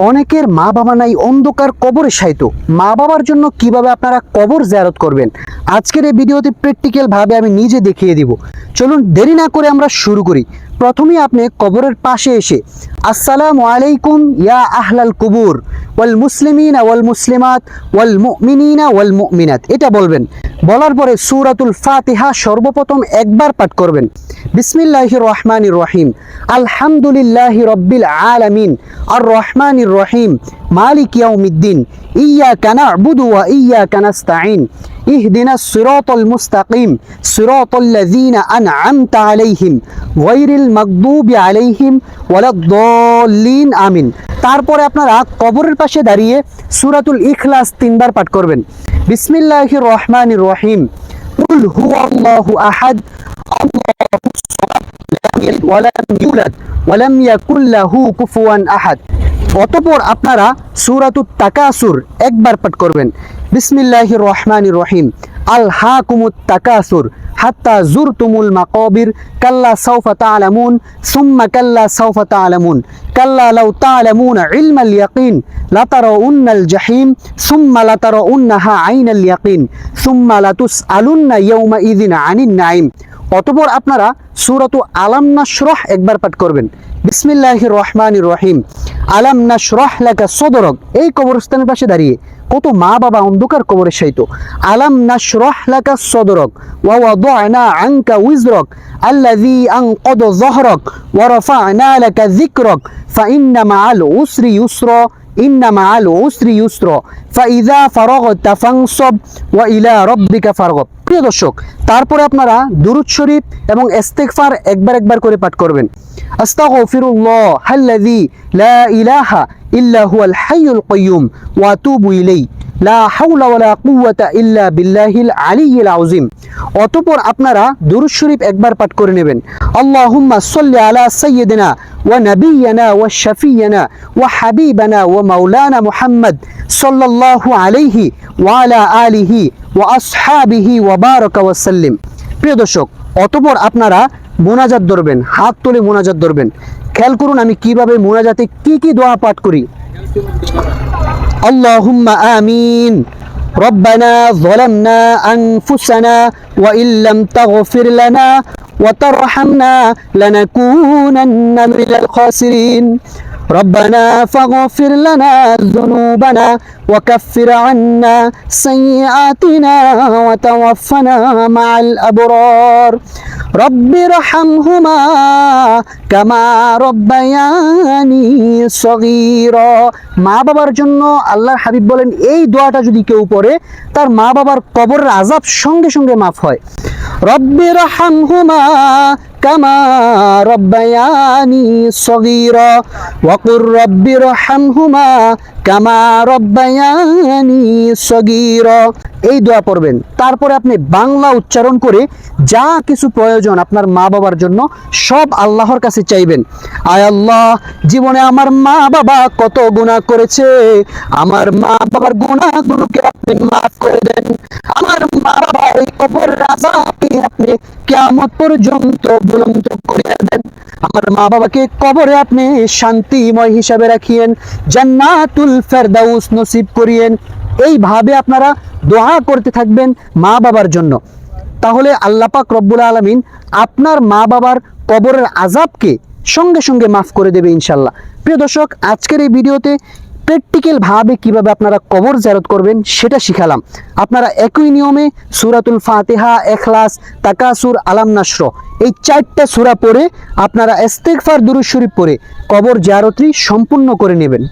অনেকের মা বাবা নাই, অন্ধকার কবরে সাইত মা বাবার জন্য কীভাবে আপনারা কবর জিয়ারত করবেন? আজকের এই ভিডিওতে প্র্যাকটিক্যাল ভাবে আমি নিজে দেখিয়ে দিব। চলুন দেরি না করে আমরা শুরু করি। প্রথমেই আপনি কবরের পাশে এসে, আসসালামু আলাইকুম ইয়া আহলাল কুবুর, ওয়াল মুসলিমিনা ওয়াল মুসলিমাত, ওয়াল মুমিনিনা ওয়াল মুমিনাত। এটা বলবেন। বলার পরে সূরাতুল ফাতিহা সর্বপ্রথম একবার পাঠ করবেন বিসমিল্লাহির রহমানির রহিম আলহামদুলিল্লাহি রব্বিল আলামিন আর রহমানির রহিম মালিক ইয়াউমিদ্দিন ইয়াকা না'বুদু ওয়া ইয়াকা নাস্তাঈন اهدنا الصراط المستقيم صراط الذين أنعمت عليهم غير المغضوب عليهم ولا الضالين আমিন তারপরে আপনারা কবরের পাশে দাঁড়িয়ে সূরাতুল ইখলাস তিনবার পাঠ করবেন বিসমিল্লাহির রহমান রহিম। হুয়াল্লাহু আহাদ আল্লাহুস সামাদ লাম ইয়ালিদ ওয়া লাম ইউলাদ, ওয়া লাম ইয়াকুল লাহু কুফুয়ান আহাদ। অতপর আপনারা সূরাতুত তাকাসুর একবার পাঠ করবেন। বিসমিল্লাহ রহমান রহিম। আল হাকুমুত তাকাসুর। হাত্তা জুরতুমুল মাকাবির, কাল্লা সাউফা তা'লামুন সুম্মা কাল্লা সাউফা তা'লামুন কাল্লা লাউ তা'লামুনা ইলমাল ইয়াকিন লাতারাউন্নাল জাহিম, সুম্মা লাতারাউন্নাহা আইনাল ইয়াকিন, সুম্মা লাতুসআলুন্না ইয়াউমা ইযিন আনিন নাঈম। অতপর আপনারা সূরাতু আলাম নাশরাহ একবার পাঠ করবেন। বিসমিল্লাহির রহমানির রহিম। আলাম নাশরাহ লাকা সদরক। এই কবরস্থানের পাশে দাঁড়িয়ে কত মা বাবা অন্ধকার কবরে শায়িত আলাম নাশরাহ লাকা সদরক ওয়া ওয়াদানা আনকা উইজরক আল্লাযী আনকাদ যহরক ওয়া রাফা'না লাকা যিকরক ফাইন্না মাআল উসরি ইউসরা ইন্না মাআল উসরি ইউসরা ফাইযা ফারাগতা ফানসব ওয়া ইলা রাব্বিকা ফারগব প্রিয় দর্শক, তারপরে আপনারা দুরূদ শরীফ এবং ইস্তেগফার একবার একবার করে পাঠ করবেন। আস্তাগফিরুল্লাহ আল্লাযী লা ইলাহা ইল্লা হুয়াল হাইয়ুল কাইয়্যুম ওয়া আতুবু ইলাইহি। লা হাওলা ওয়ালা কুওয়াতা ইল্লা বিল্লাহিল আলিয়্যিল আযীম। অতঃপর আপনারা দুরূদ শরীফ একবার পাঠ করে নেবেন। আল্লাহুম্মা সাল্লি আলা সাইয়্যিদিনা ওয়া নাবিয়্যিনা ওয়া শাফিয়্যিনা ওয়া হাবিবানা ওয়া মাওলানা মুহাম্মদ সাল্লাল্লাহু আলাইহি ওয়া আলা আলিহি ওয়া আসহাবিহি ওয়া বারাকা ওয়া সাল্লিম প্রিয় দর্শক অতঃপর আপনারা মোনাজাত ধরবেন হাত তুলে মোনাজাত ধরবেন খেয়াল করুন আমি কিভাবে মোনাজাতে কি কি দোয়া পাঠ করি اللهم آمين ربنا ظلمنا أنفسنا وإن لم تغفر لنا وترحمنا لنكونن من الخاسرين ربنا فاغفر لنا ذنوبنا وكفر عنا سيئاتنا وتوفنا مع الأبرار رب ارحمهما كما ربياني صغيرا মা বাবার জন্য আল্লাহর হাবিব বলেন এই দোয়াটা যদি কেউ পড়ে তার মা বাবার কবরের আজাব সঙ্গে সঙ্গে মাফ হয় রব্বি রহমহুমা কামা রব্বায়ানি সগীরা ওয়াকুর রব্বি রহমহুমা কামা রব্বায়ানি সগীরা। এই দোয়া পড়বেন। তারপরে আপনি বাংলা উচ্চারণ করে যা কিছু প্রয়োজন আপনার মা বাবার জন্য সব আল্লাহর কাছে চাইবেন। আয় আল্লাহ, জীবনে আমার মা বাবা কত গুনাহ করেছে। আমার মা বাবার গুনাহগুলোকে আপনি মাফ করে দেন। আমার কবর রাজাকে আপনি কিয়ামত পর্যন্ত বুলন্দ করে দেন। আমার মা বাবাকে কবরে আপনি শান্তিময় হিসাবে রাখিয়েন, জান্নাতুল ফেরদাউস নসিব করিয়েন। এইভাবে আপনারা দোয়া করতে থাকবেন মা বাবার জন্য। তাহলে আল্লাপাক রব্বুল আলমিন আপনার মা বাবার কবরের আজাবকে সঙ্গে সঙ্গে মাফ করে দেবে ইনশাল্লাহ প্রিয় দর্শক, আজকের এই ভিডিওতে প্র্যাকটিক্যাল ভাবে কীভাবে আপনারা কবর জারত করবেন সেটা শিখালাম। আপনারা একই নিয়মে সুরাতুল ফাতেহা এখলাস তাকাসুর, আলাম নাসর এই চারটা সুরা পড়ে আপনারা এস্তেকফার দুরুশরীফ পড়ে কবর জারতটি সম্পূর্ণ করে নেবেন।